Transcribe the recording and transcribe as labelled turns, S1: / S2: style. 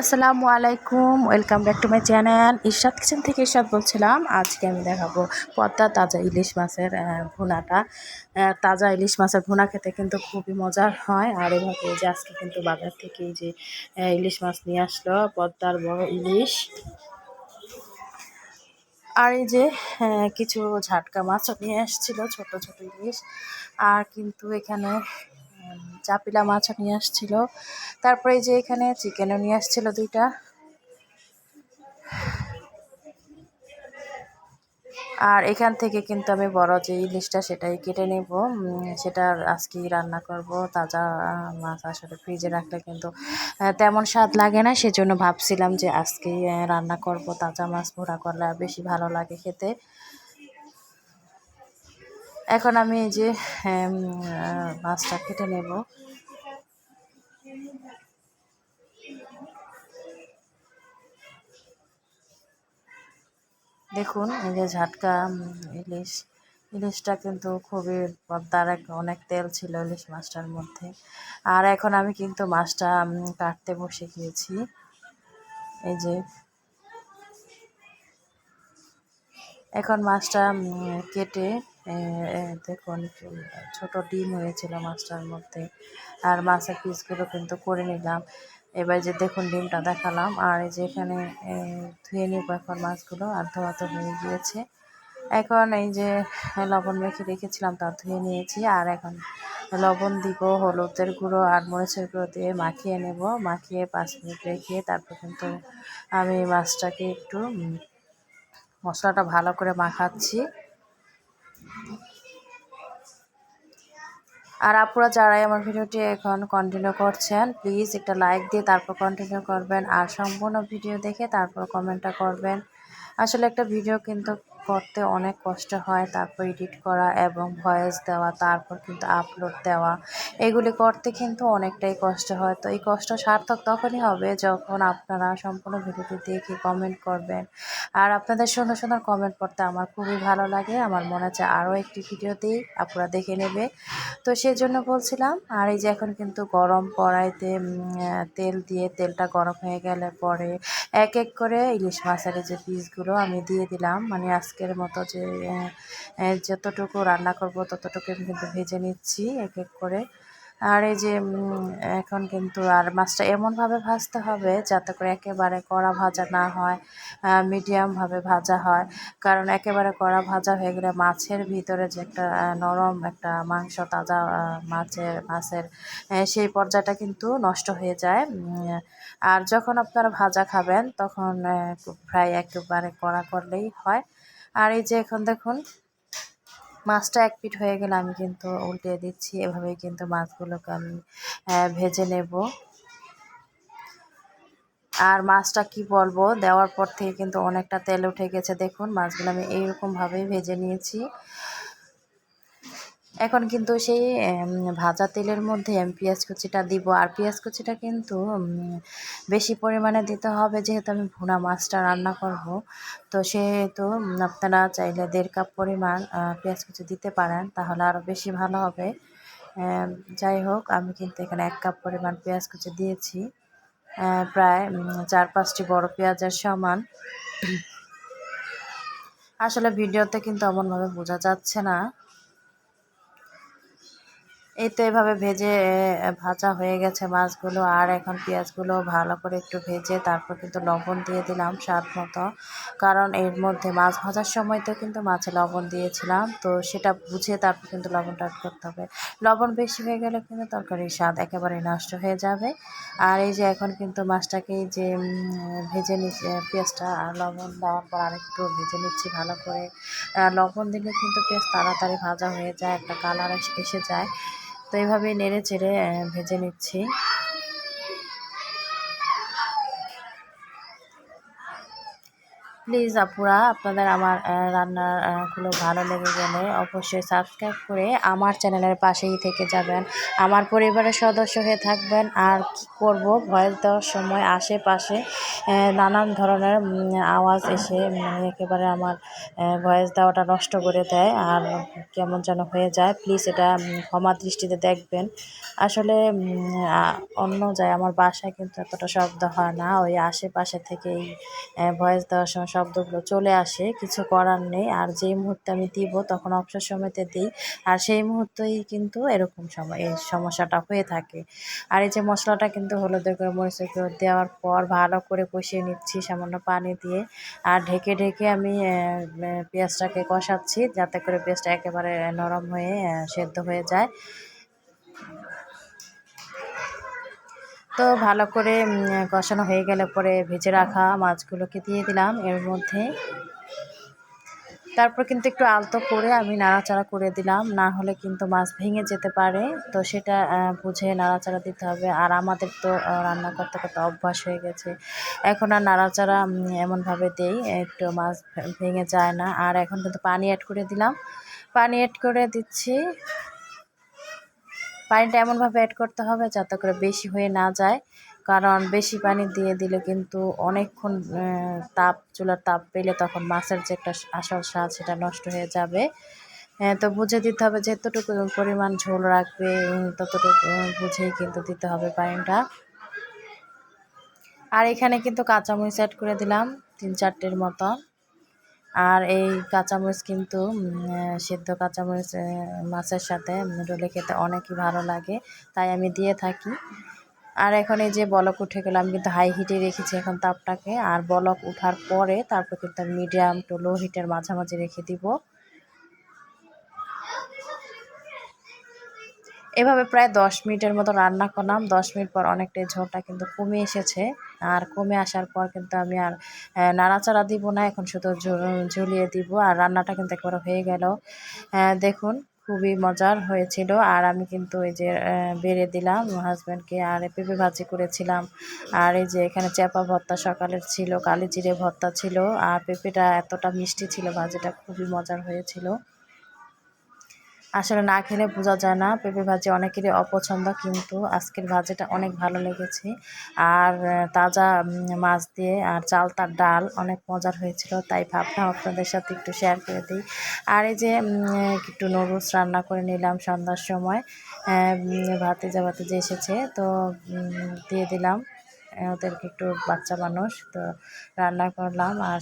S1: আসসালামু আলাইকুম, welcome back to my channel. Irshad kitchen থেকে ইরশাদ বলছিলাম, আজকে আমি দেখাবো পদ্মা তাজা ইলিশ মাছের ভুনাটা। তাজা ইলিশ মাছের ভুনা খেতে কিন্তু খুবই মজার হয়। আর এভাবে যে আজকে কিন্তু বাজার থেকে যে ইলিশ মাছ নিয়ে আসলো পদ্মার বড় ইলিশ। আর এই যে কিছু ঝাটকা মাছও নিয়ে এসেছিল ছোট ছোট ইলিশ। আর কিন্তু এখানে চাপিলা মাছও নিয়ে আসছিল। তারপরে যে এখানে চিকেনও নিয়ে আসছিল দুইটা। আর এখান থেকে কিন্তু আমি বড় যে ইলিশটা সেটাই কেটে নেব। সেটা আজকেই রান্না করব। তাজা মাছ আসলে ফ্রিজে রাখলে কিন্তু তেমন স্বাদ লাগে না। সেজন্য ভাবছিলাম যে আজকেই রান্না করব। তাজা মাছ ভোড়া করলে বেশি ভালো লাগে খেতে। এখন আমি এই যে মাছটা কেটে নেব। দেখুন, এই যে ঝাটকা ইলিশ। ইলিশটা কিন্তু খুবই পদ্মার অনেক তেল ছিল ইলিশ মাছটার মধ্যে। আর এখন আমি কিন্তু মাছটা কাটতে বসে গিয়েছি। এই যে, এখন মাছটা কেটে দেখুন, ছোট ডিম হয়েছিল মাছটার মধ্যে। আর মাছের পিসগুলো কিন্তু করে নিলাম। এবার যে দেখুন, ডিমটা দেখালাম। আর এই যে এখানে ধুয়ে নিব এখন মাছগুলো। আর ধোয়া তো হয়ে গিয়েছে। এখন এই যে লবণ মেখে রেখেছিলাম তা ধুয়ে নিয়েছি। আর এখন লবণ দিব, হলুদের গুঁড়ো আর মরিচের গুঁড়ো দিয়ে মাখিয়ে নেব। মাখিয়ে পাঁচ মিনিট রেখে তারপর কিন্তু আমি মাছটাকে একটু মশলাটা ভালো করে মাখাচ্ছি। আর আপুরা যারাই আমার ভিডিওটি এখন কন্টিনিউ করছেন প্লিজ একটা লাইক দিয়ে তারপর কন্টিনিউ করবেন আর সম্পূর্ণ ভিডিও দেখে তারপর কমেন্টটা করবেন। আসলে একটা ভিডিও কিন্তু করতে অনেক কষ্ট হয়, তারপর এডিট করা এবং ভয়েস দেওয়া, তারপর কিন্তু আপলোড দেওয়া। এগুলি করতে কিন্তু অনেকটাই কষ্ট হয়। তো এই কষ্ট সার্থক তখনই হবে যখন আপনারা সম্পূর্ণ ভিডিওটি দেখে কমেন্ট করবেন। আর আপনাদের সুন্দর সুন্দর কমেন্ট করতে আমার খুবই ভালো লাগে। আমার মনে হচ্ছে আরও একটি ভিডিও দিই আপনারা দেখে নেবে। তো সেই জন্য বলছিলাম, আর এই যে এখন কিন্তু গরম কড়াইতে তেল দিয়ে তেলটা গরম হয়ে গেলে পরে এক এক করে ইলিশ মাছের যে পিসগুলো আমি দিয়ে দিলাম। মানে আজকের মতো যে যতটুকু রান্না করব ততটুকু আমি কিন্তু ভেজে নিচ্ছি এক এক করে। আর এই যে এখন কিন্তু আর মাছটা এমনভাবে ভাজতে হবে যাতে করে একেবারে কড়া ভাজা না হয় মিডিয়ামভাবে ভাজা হয়। কারণ একেবারে কড়া ভাজা হয়ে গেলে মাছের ভিতরে যে একটা নরম একটা মাংস, তাজা মাছের মাছের সেই পর্যায়টা কিন্তু নষ্ট হয়ে যায়। আর যখন আপনারা ভাজা খাবেন তখন ফ্রাই একেবারে কড়া করলেই হয়। আর এই যে এখন দেখুন, মাছটা এক পিট হয়ে গেলে আমি কিন্তু উল্টে দিচ্ছি। এভাবেই কিন্তু মাছগুলোকে আমি ভেজে নেব। আর মাছটা কি বলব, দেওয়ার পর থেকে কিন্তু অনেকটা তেল উঠে গেছে। দেখুন, মাছগুলো আমি এইরকমভাবেই ভেজে নিয়েছি। এখন কিন্তু সেই ভাজা তেলের মধ্যে আমি পেঁয়াজ কুচিটা দিব। আর পেঁয়াজ কুচিটা কিন্তু বেশি পরিমাণে দিতে হবে যেহেতু আমি ভুনা মাছটা রান্না করব। তো সেহেতু আপনারা চাইলে দেড় কাপ পরিমাণ পেঁয়াজ কুচি দিতে পারেন, তাহলে আরও বেশি ভালো হবে। যাই হোক, আমি কিন্তু এখানে এক কাপ পরিমাণ পেঁয়াজ কুচি দিয়েছি। প্রায় চার পাঁচটি বড় পেঁয়াজের সমান। আসলে ভিডিওতে কিন্তু এমনভাবে বোঝা যাচ্ছে না। এই তো এভাবে ভেজে ভাজা হয়ে গেছে মাছগুলো। আর এখন পেঁয়াজগুলো ভালো করে একটু ভেজে তারপর কিন্তু লবণ দিয়ে দিলাম স্বাদ মতো। কারণ এর মধ্যে মাছ ভাজার সময় তো কিন্তু মাছে লবণ দিয়েছিলাম, তো সেটা বুঝে তারপর কিন্তু লবণটা add করতে হবে। লবণ বেশি হয়ে গেলে কিন্তু তরকারির স্বাদ একেবারে নষ্ট হয়ে যাবে। আর এই যে এখন কিন্তু মাছটাকে যে ভেজে নিচ্ছে পেঁয়াজটা আর লবণ দেওয়ার পর আরেকটু ভেজে নিচ্ছি ভালো করে। লবণ দিলে কিন্তু পেঁয়াজ তাড়াতাড়ি ভাজা হয়ে যায়, একটা কালার এসে যায়। তো এইভাবে নেড়ে চেড়ে ভেজে নিচ্ছি। প্লিজ আপুরা, আপনাদের আমার রান্নাগুলো ভালো লেগে গেলে অবশ্যই সাবস্ক্রাইব করে আমার চ্যানেলের পাশেই থেকে যাবেন। আমার পরিবারের সদস্য হয়ে থাকবেন। আর কি করব? ভয়েস দেওয়ার সময় আশেপাশে নানান ধরনের আওয়াজ এসে একেবারে আমার ভয়েস দেওয়াটা নষ্ট করে দেয়। আর কেমন যেন হয়ে যায়। প্লিজ এটা ক্ষমা দৃষ্টিতে দেখবেন। আসলে অন্য যায়, আমার বাসায় কিন্তু এতটা শব্দ হয় না। ওই আশেপাশে থেকেই ভয়েস দেওয়ার সময় শব্দগুলো চলে আসে, কিছু করার নেই। আর যেই মুহূর্তে আমি দিব, তখন অবসর সময়তে দিই। আর সেই মুহূর্তেই কিন্তু এরকম সময়, এই সমস্যাটা হয়ে থাকে। আর এই যে মশলাটা কিন্তু হলুদের করে মরিচের গুঁড়ো দেওয়ার পর ভালো করে কষিয়ে নিচ্ছি সামান্য পানি দিয়ে। আর ঢেকে ঢেকে আমি পেঁয়াজটাকে কষাচ্ছি, যাতে করে পেঁয়াজটা একেবারে নরম হয়ে সেদ্ধ হয়ে যায়। তো ভালো করে কষানো হয়ে গেলে পরে ভেজে রাখা মাছগুলোকে দিয়ে দিলাম এর মধ্যে। তারপর কিন্তু একটু আলতো করে আমি নাড়াচাড়া করে দিলাম, না হলে কিন্তু মাছ ভেঙে যেতে পারে। তো সেটা বুঝে নাড়াচাড়া দিতে হবে। আর আমাদের তো রান্না করতে করতে অভ্যাস হয়ে গেছে। এখন আর নাড়াচাড়া এমনভাবে দেই, একটু মাছ ভেঙে যায় না। আর এখন কিন্তু পানি অ্যাড করে দিলাম। পানি অ্যাড করে দিচ্ছি। পানিটা এমনভাবে অ্যাড করতে হবে যাতে করে বেশি হয়ে না যায়। কারণ বেশি পানি দিয়ে দিলে কিন্তু অনেকক্ষণ তাপ, চুলার তাপ পেলে তখন মাছের যে একটা আসল স্বাদ সেটা নষ্ট হয়ে যাবে। তো বুঝে দিতে হবে যেতটুকু পরিমাণ ঝোল রাখবে ততটুকু বুঝেই কিন্তু দিতে হবে পানিটা। আর এখানে কিন্তু কাঁচামরিচ অ্যাড করে দিলাম, তিন চারটের মতো আর এই কাঁচামরিচ কিন্তু সেদ্ধ কাঁচামরিচ মাছের সাথে রোলে খেতে অনেকই ভালো লাগে, তাই আমি দিয়ে থাকি। আর এখন এই যে বলক উঠে গেলাম কিন্তু হাই হিটে রেখেছি এখন তাপটাকে, আর বলক উঠার পরে তারপর কিন্তু মিডিয়াম টু লো হিটের মাঝামাঝি রেখে দিব। এভাবে প্রায় দশ মিনিটের মতো রান্না করলাম, দশ মিনিট পর অনেকটাই ঝোলটা কিন্তু কমে এসেছে। আর কমে আসার পর কিন্তু আমি আর নাড়াচাড়া দিব না, এখন শুধু ঝুলিয়ে দিব আর রান্নাটা কিন্তু একবার হয়ে গেল। দেখুন, খুবই মজার হয়েছিল আর আমি কিন্তু এই যে বেড়ে দিলাম হাজব্যান্ডকে আর পেঁপে ভাজি করেছিলাম। আর এই যে এখানে চ্যাপা ভর্তা সকালের ছিল কালি জিরে ভর্তা ছিল আর পেঁপেটা এতটা মিষ্টি ছিল, ভাজিটা খুবই মজার হয়েছিল। আসলে না খেলে বোঝা যায় না। পেঁপে ভাজি অনেকেরই অপছন্দ, কিন্তু আজকের ভাজিটা অনেক ভালো লেগেছে। আর তাজা মাছ দিয়ে আর চালতার ডাল অনেক মজার হয়েছিল, তাই ভাবলাম আপনাদের সাথে একটু শেয়ার করে দিই। আর এই যে একটু নুডলস রান্না করে নিলাম সন্ধ্যার সময় ভাতে যা ভাতে যে এসেছে, তো দিয়ে দিলাম। ওদেরকে একটু বাচ্চা মানুষ, তো রান্না করলাম আর